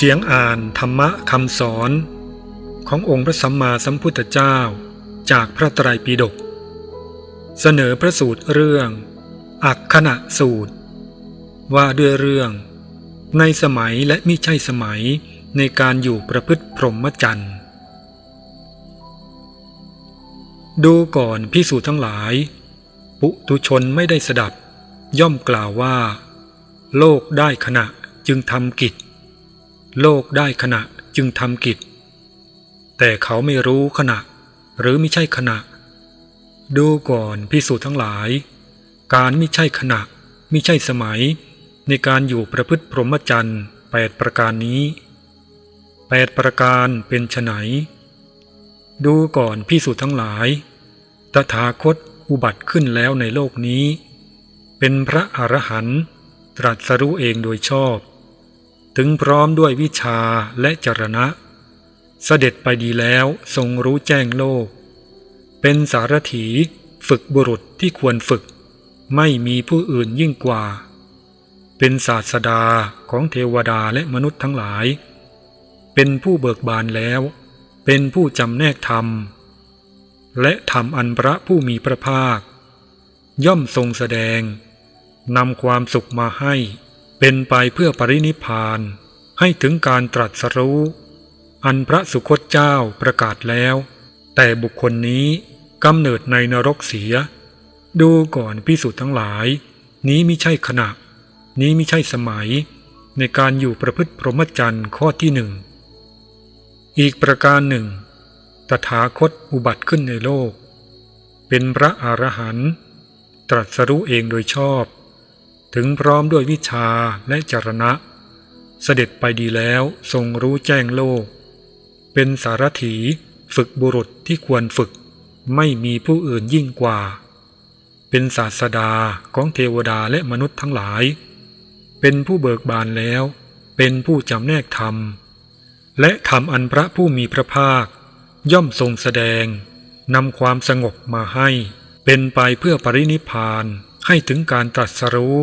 เสียงอ่านธรรมะคำสอน ขององค์พระสัมมาสัมพุทธเจ้า จากพระไตรปิฎกเสนอพระสูตรเรื่อง อักขณะสูตร ว่าด้วยเรื่อง ในสมัยและมิใช่สมัยในการอยู่ประพฤติพรหมจรรย์ดูก่อนพิสูจน์ทั้งหลาย ปุตุชนไม่ได้สดับ ย่อมกล่าวว่า โลกได้ขณะจึงทำกิจ โลกได้ขณะจึงทำกิจ แต่เขาไม่รู้ขณะ หรือไม่ใช่ขณะ ดูก่อนพิสูจน์ทั้งหลาย การไม่ใช่ขณะไม่ใช่สมัย ในการอยู่ประพฤติพรหมจรรย์แปดประการนี้แปดประการเป็นไฉนดูก่อนพิสูจน์ทั้งหลาย ตถาคตอุบัติขึ้นแล้วในโลกนี้ เป็นพระอรหันต์ตรัสรู้เองโดยชอบ ถึงพร้อมด้วยวิชาและจรณะ เสด็จไปดีแล้วทรงรู้แจ้งโลก เป็นสารถีฝึกบุรุษที่ควรฝึก ไม่มีผู้อื่นยิ่งกว่า เป็นศาสดาของเทวดาและมนุษย์ทั้งหลาย เป็นผู้เบิกบานแล้ว เป็นผู้จำแนกธรรม และทำอันพระผู้มีพระภาค ย่อมทรงแสดงนำความสุขมาให้ เป็นไปเพื่อปรินิพานให้ถึงการตรัสรู้ อันพระสุคตเจ้าประกาศแล้ว แต่บุคคลนี้กำเนิดในนรกเสีย ดูก่อนพิสูจน์ทั้งหลาย นี้ไม่ใช่ขณะ นี้ไม่ใช่สมัย ในการอยู่ประพฤติพรหมจรรย์ข้อที่หนึ่ง อีกประการหนึ่ง ตถาคตอุบัติขึ้นในโลก เป็นพระอรหันต์ตรัสรู้เองโดยชอบ ถึงพร้อมด้วยวิชาและจรณะ เสด็จไปดีแล้วทรงรู้แจ้งโลก เป็นสารถีฝึกบุรุษที่ควรฝึก ไม่มีผู้อื่นยิ่งกว่า เป็นศาสดาของเทวดาและมนุษย์ทั้งหลาย เป็นผู้เบิกบานแล้ว เป็นผู้จำแนกธรรม และธรรมอันพระผู้มีพระภาค ย่อมทรงแสดงนำความสงบมาให้ เป็นไปเพื่อปรินิพพาน ให้ถึงการตรัสรู้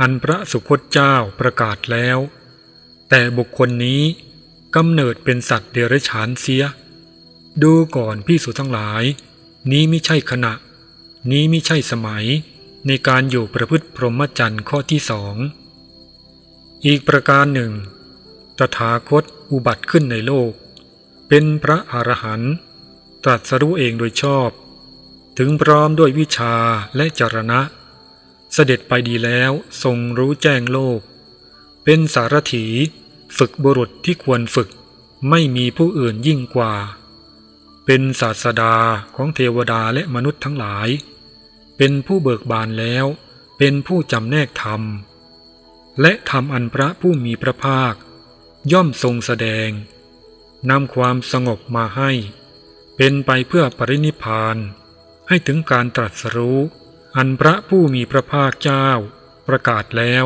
อันพระสุคตเจ้าประกาศแล้ว แต่บุคคลนี้กำเนิดเป็นสัตว์เดรัจฉานเสีย ดูก่อนพี่สุทั้งหลาย นี้ไม่ใช่ขณะ นี้ไม่ใช่สมัย ในการอยู่ประพฤติพรหมจรรย์ข้อที่สองอีกประการหนึ่ง ตถาคตอุบัติขึ้นในโลก เป็นพระอรหันต์ตรัสรู้เองโดยชอบ ถึงพร้อมด้วยวิชาและจรณะ เสด็จไปดีแล้วทรงรู้แจ้งโลก เป็นสารถี ฝึกบุรุษที่ควรฝึก ไม่มีผู้อื่นยิ่งกว่า เป็นศาสดาของเทวดาและมนุษย์ทั้งหลาย เป็นผู้เบิกบานแล้ว เป็นผู้จำแนกธรรม และทำอันพระผู้มีพระภาค ย่อมทรงแสดงนำความสงบมาให้ เป็นไปเพื่อปรินิพพาน ให้ถึงการตรัสรู้ อันพระผู้มีพระภาคเจ้าประกาศแล้ว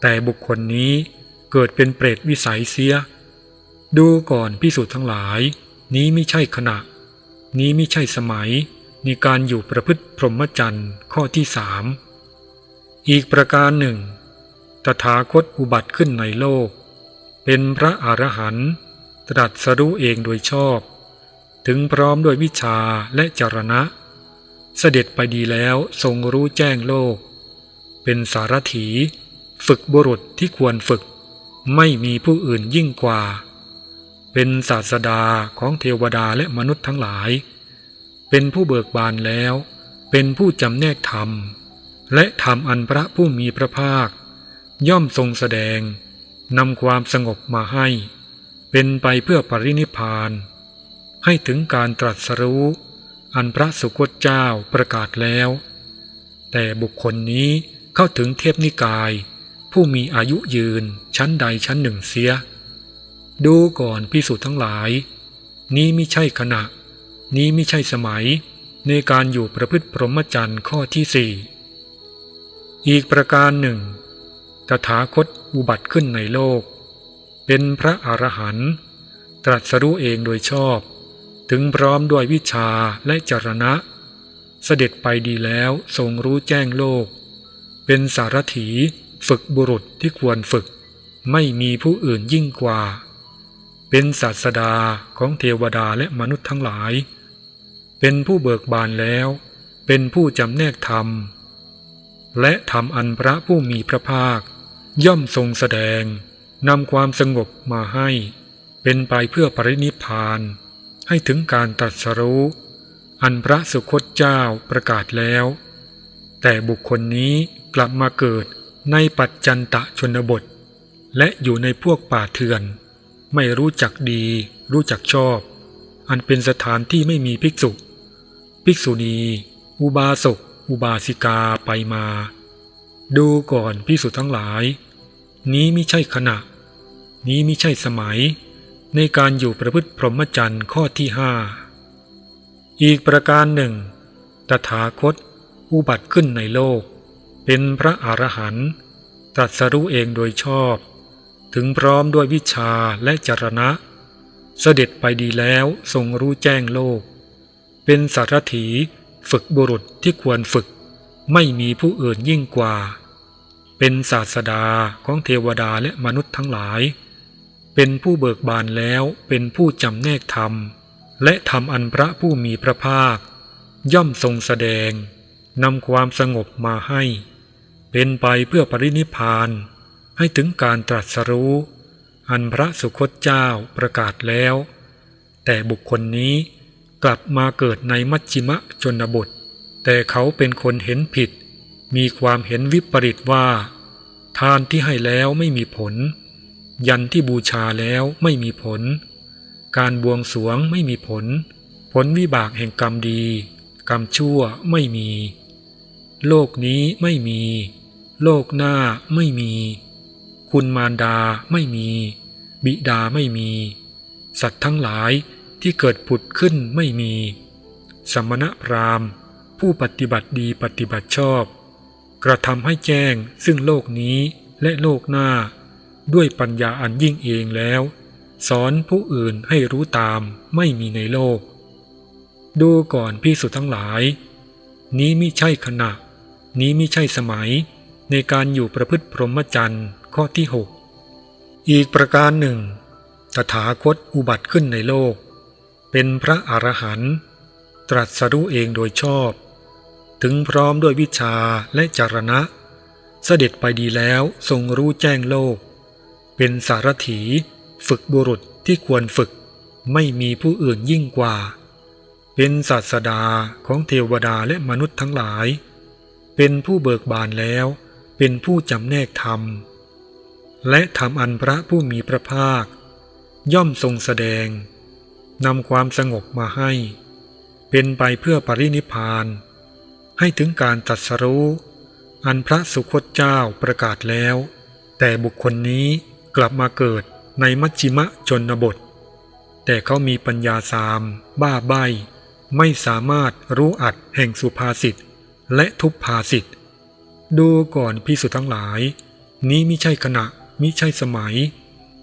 แต่บุคคลนี้เกิดเป็นเปรตวิสัยเสีย ดูก่อนพิสูจน์ทั้งหลาย นี้ไม่ใช่ขณะ นี้ไม่ใช่สมัยในการอยู่ประพฤติพรหมจรรย์ข้อที่สามอีกประการหนึ่ง ตถาคตอุบัติขึ้นในโลก เป็นพระอรหันต์ตรัสรู้เองโดยชอบ ถึงพร้อมด้วยวิชาและจรณะ เสด็จไปดีแล้วทรงรู้แจ้งโลก เป็นสารถี ฝึกบุรุษที่ควรฝึก ไม่มีผู้อื่นยิ่งกว่า เป็นศาสดาของเทวดาและมนุษย์ทั้งหลาย เป็นผู้เบิกบานแล้ว เป็นผู้จำแนกธรรม และธรรมอันพระผู้มีพระภาค ย่อมทรงแสดงนำความสงบมาให้ เป็นไปเพื่อปรินิพาน ให้ถึงการตรัสรู้ อันพระสุคตเจ้าประกาศแล้ว แต่บุคคลนี้เข้าถึงเทพนิกาย ผู้มีอายุยืนชั้นใดชั้นหนึ่งเสีย ดูก่อนพิสูจน์ทั้งหลาย นี้ไม่ใช่ขณะ นี้ไม่ใช่สมัย ในการอยู่ประพฤติพรหมจรรย์ข้อที่สี่อีกประการหนึ่ง ตถาคตอุบัติขึ้นในโลก เป็นพระอรหันต์ตรัสรู้เองโดยชอบ ถึงพร้อมด้วยวิชาและจรณะ เสด็จไปดีแล้วทรงรู้แจ้งโลก เป็นสารถีฝึกบุรุษที่ควรฝึก ไม่มีผู้อื่นยิ่งกว่า เป็นศาสดาของเทวดาและมนุษย์ทั้งหลาย เป็นผู้เบิกบานแล้ว เป็นผู้จำแนกธรรม และทำอันพระผู้มีพระภาค ย่อมทรงแสดงนำความสงบมาให้ เป็นไปเพื่อปรินิพพาน ให้ถึงการตรัสรู้ อันพระสุคตเจ้าประกาศแล้ว แต่บุคคลนี้กลับมาเกิดในปัจจันตะชนบท และอยู่ในพวกป่าเถื่อน ไม่รู้จักดี รู้จักชอบ อันเป็นสถานที่ไม่มีภิกษุ ภิกษุณี อุบาสกอุบาสิกาไปมา ดูก่อนพิสุทั้งหลาย นี้ไม่ใช่ขณะ นี้ไม่ใช่สมัย ในการอยู่ประพฤติพรหมจรรย์ข้อที่ห้าอีกประการหนึ่ง ตถาคต อุบัติขึ้นในโลก เป็นพระอรหันต์ตรัสรู้เองโดยชอบ ถึงพร้อมด้วยวิชาและจรณะ เสด็จไปดีแล้วทรงรู้แจ้งโลก เป็นสารถีฝึกบุรุษที่ควรฝึก ไม่มีผู้อื่นยิ่งกว่า เป็นศาสดาของเทวดาและมนุษย์ทั้งหลาย เป็นผู้เบิกบานแล้วเป็นผู้จำแนกธรรม และทำอันพระผู้มีพระภาค ย่อมทรงแสดงนำความสงบมาให้ เป็นไปเพื่อปรินิพพาน ให้ถึงการตรัสรู้ อันพระสุคตเจ้าประกาศแล้ว แต่บุคคลนี้กลับมาเกิดในมัชชิมะชนบท แต่เขาเป็นคนเห็นผิด มีความเห็นวิปริตว่า ทานที่ให้แล้วไม่มีผล ยันที่บูชาแล้วไม่มีผล การบวงสวงไม่มีผล ผลวิบากแห่งกรรมดี กรรมชั่วไม่มี โลกนี้ไม่มี โลกหน้าไม่มี คุณมารดาไม่มี บิดาไม่มี สัตว์ทั้งหลายที่เกิดผุดขึ้นไม่มี สมณพราหมณ์ ผู้ปฏิบัติดีปฏิบัติชอบ กระทำให้แจ้งซึ่งโลกนี้และโลกหน้า ด้วยปัญญาอันยิ่งเองแล้ว สอนผู้อื่นให้รู้ตามไม่มีในโลก ดูก่อนพี่สุทั้งหลาย นี้ไม่ใช่ขณะ นี้ไม่ใช่สมัย ในการอยู่ประพฤติพรหมจรรย์ข้อที่หกอีกประการหนึ่ง ตถาคตอุบัติขึ้นในโลก เป็นพระอรหันต์ตรัสรู้เองโดยชอบ ถึงพร้อมด้วยวิชาและจารณะ เสด็จไปดีแล้วทรงรู้แจ้งโลก เป็นสารถีฝึกบุรุษที่ควรฝึก ไม่มีผู้อื่นยิ่งกว่า เป็นศาสดาของเทวดาและมนุษย์ทั้งหลาย เป็นผู้เบิกบานแล้ว เป็นผู้จำแนกธรรม และทำอันพระผู้มีพระภาค ย่อมทรงแสดงนำความสงบมาให้ เป็นไปเพื่อปรินิพาน ให้ถึงการตรัสรู้ อันพระสุคตเจ้าประกาศแล้ว แต่บุคคลนี้ กลับมาเกิดในมัชชิมะชนบท แต่เขามีปัญญาสาม บ้าใบไม่สามารถรู้อัดแห่งสุภาษิตและทุพภาษิตดูก่อนพิสุทั้งหลาย นี้ม่ใช่ขณะมิใช่สมัย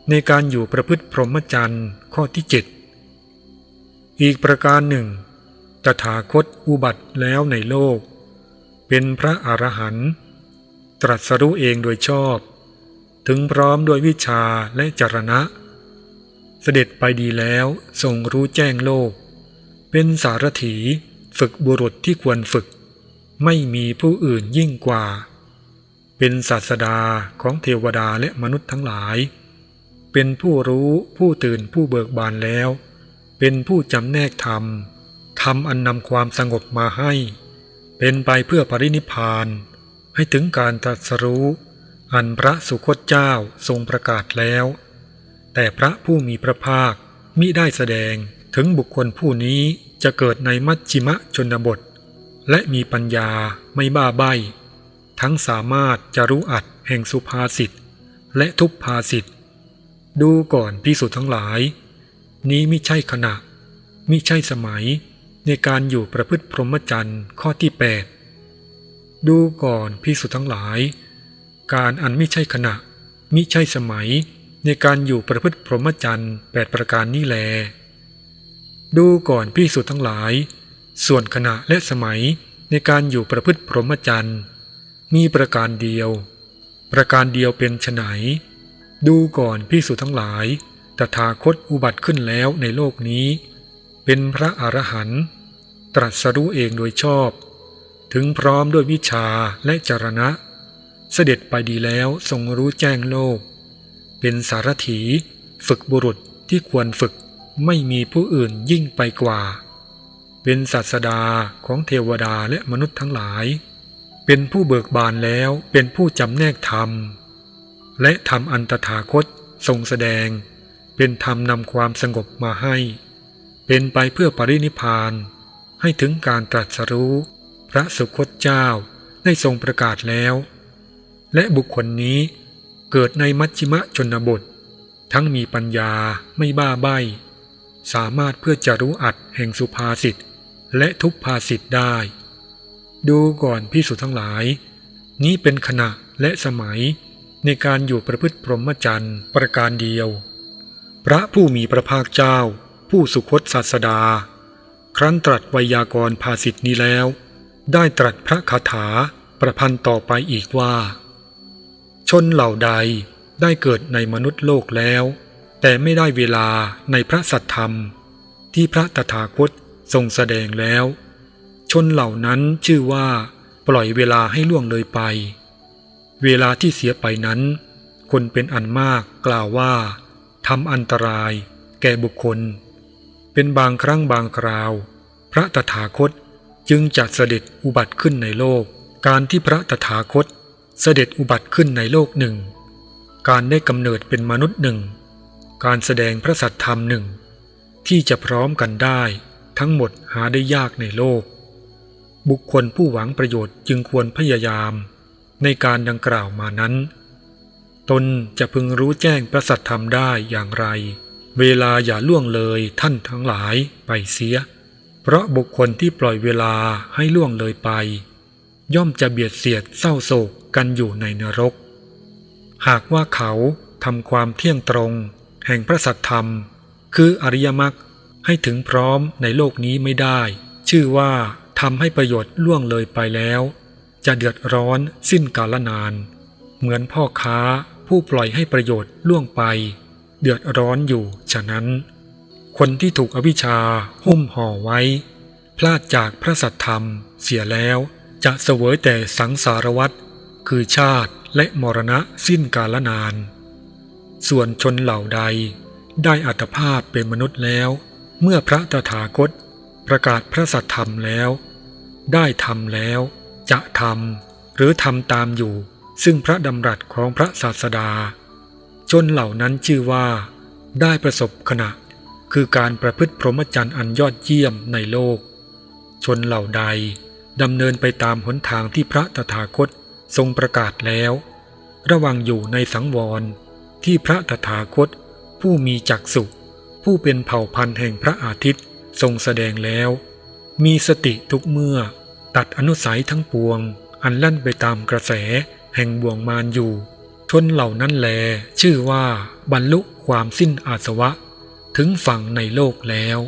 ในการอยู่ประพฤติพรหมจรรย์ข้อที่เจ็ดอีกประการหนึ่ง ตถาคตอุบัติแล้วในโลก เป็นพระอรหันต์ตรัสรู้เองโดยชอบ ถึงพร้อมด้วยวิชาและจรณะ เสด็จไปดีแล้วทรงรู้แจ้งโลก เป็นสารถีฝึกบุรุษที่ควรฝึก ไม่มีผู้อื่นยิ่งกว่า เป็นศาสดาของเทวดาและมนุษย์ทั้งหลาย เป็นผู้รู้ผู้ตื่นผู้เบิกบานแล้ว เป็นผู้จำแนกธรรมธรรมอันนำความสงบมาให้ เป็นไปเพื่อปรินิพาน ให้ถึงการตรัสรู้ อันพระสุคตเจ้าทรงประกาศแล้ว แต่พระผู้มีพระภาคมิได้แสดงถึงบุคคลผู้นี้จะเกิดในมัชชิมะชนบท และมีปัญญาไม่บ้าใบ้ทั้งสามารถจะรู้อัดแห่งสุภาษิตและทุพภาษิตดูก่อนพิสุทั้งหลาย นี้ไม่ใช่ขณะมิใช่สมัยในการอยู่ประพฤติพรหมจรรย์ข้อที่ 8 ดูก่อนพิสุทั้งหลาย การอันไม่ใช่ขณะ มิใช่สมัย ในการอยู่ประพฤติพรหมจรรย์แปดประการนี้แล ดูก่อนพิสุทั้งหลาย ส่วนขณะและสมัยในการอยู่ประพฤติพรหมจรรย์มีประการเดียว ประการเดียวเป็นไฉนดูก่อนพิสุทั้งหลาย ตถาคตอุบัติขึ้นแล้วในโลกนี้ เป็นพระอรหันต์ตรัสรู้เองโดยชอบ ถึงพร้อมด้วยวิชาและจรณะ เสด็จไปดีแล้วทรงรู้แจ้งโลก เป็นสารถี ฝึกบุรุษที่ควรฝึกไม่มีผู้อื่นยิ่งไปกว่า เป็นศาสดาของเทวดาและมนุษย์ทั้งหลาย เป็นผู้เบิกบานแล้วเป็นผู้จำแนกธรรม และธรรมอันตถาคตทรงแสดง เป็นธรรมนำความสงบมาให้ เป็นไปเพื่อปรินิพานให้ถึงการตรัสรู้ พระสุคตเจ้าได้ทรงประกาศแล้ว และบุคคลนี้เกิดในมัชชิมะชนบท ทั้งมีปัญญาไม่บ้าใบ้สามารถเพื่อจะรู้อัดแห่งสุภาษิตและทุกภาษิตได้ ดูก่อนพิสุทั้งหลาย นี้เป็นขณะและสมัยในการอยู่ประพฤติพรหมจรรย์ประการเดียว พระผู้มีพระภาคเจ้า ผู้สุคตศาสดา ครั้นตรัสไวยากรภาษิตนี้แล้ว ได้ตรัสพระคาถาประพันธ์ต่อไปอีกว่า ชนเหล่าใดได้เกิดในมนุษย์โลกแล้ว แต่ไม่ได้เวลาในพระสัทธรรม ที่พระตถาคตทรงแสดงแล้ว ชนเหล่านั้นชื่อว่าปล่อยเวลาให้ล่วงเลยไป เวลาที่เสียไปนั้น คนเป็นอันมากกล่าวว่าทำอันตราย แก่บุคคล เป็นบางครั้งบางคราว พระตถาคตจึงจะเสด็จอุบัติขึ้นในโลก การที่พระตถาคต เสด็จอุบัติขึ้นในโลกหนึ่ง การได้กำเนิดเป็นมนุษย์หนึ่ง การแสดงพระสัทธรรมหนึ่ง ที่จะพร้อมกันได้ ทั้งหมดหาได้ยากในโลก บุคคลผู้หวังประโยชน์จึงควรพยายาม ในการดังกล่าวมานั้น ตนจะพึงรู้แจ้งพระสัทธรรมได้อย่างไร เวลาอย่าล่วงเลยท่านทั้งหลายไปเสีย เพราะบุคคลที่ปล่อยเวลาให้ล่วงเลยไป ย่อมจะเบียดเสียดเศร้าโศก กันอยู่ในนรก หากว่าเขาทำความเที่ยงตรง แห่งพระสัทธรรม คืออริยมรรคให้ถึงพร้อมในโลกนี้ไม่ได้ ชื่อว่าทำให้ประโยชน์ล่วงเลยไปแล้ว จะเดือดร้อนสิ้นกาลนาน เหมือนพ่อค้าผู้ปล่อยให้ประโยชน์ล่วงไป เดือดร้อนอยู่ฉะนั้น คนที่ถูกอวิชชาหุ้มห่อไว้ พลาดจากพระสัทธรรมเสียแล้วจะเสวยแต่สังสารวัฏ คือชาติและมรณะสิ้นกาลนาน ส่วนชนเหล่าใดได้อัตภาพเป็นมนุษย์แล้ว เมื่อพระตถาคตประกาศพระสัทธรรมแล้ว ได้ทำแล้ว จะทำหรือทำตามอยู่ ซึ่งพระดำรัสของพระศาสดา ชนเหล่านั้นชื่อว่า ได้ประสบขณะ คือการประพฤติพรหมจรรย์อันยอดเยี่ยมในโลก ชนเหล่าใดดำเนินไปตามหนทางที่พระตถาคต ทรงประกาศแล้ว ระวังอยู่ในสังวร ที่พระตถาคต ผู้มีจักสุผู้เป็นเผ่าพันธุ์แห่งพระอาทิตย์ทรงแสดงแล้ว มีสติทุกเมื่อ ตัดอนุสัยทั้งปวง อันลั่นไปตามกระแสแห่งบ่วงมารอยู่ ชนเหล่านั้นแล ชื่อว่าบรรลุความสิ้นอาสวะ ถึงฝั่งในโลกแล้ว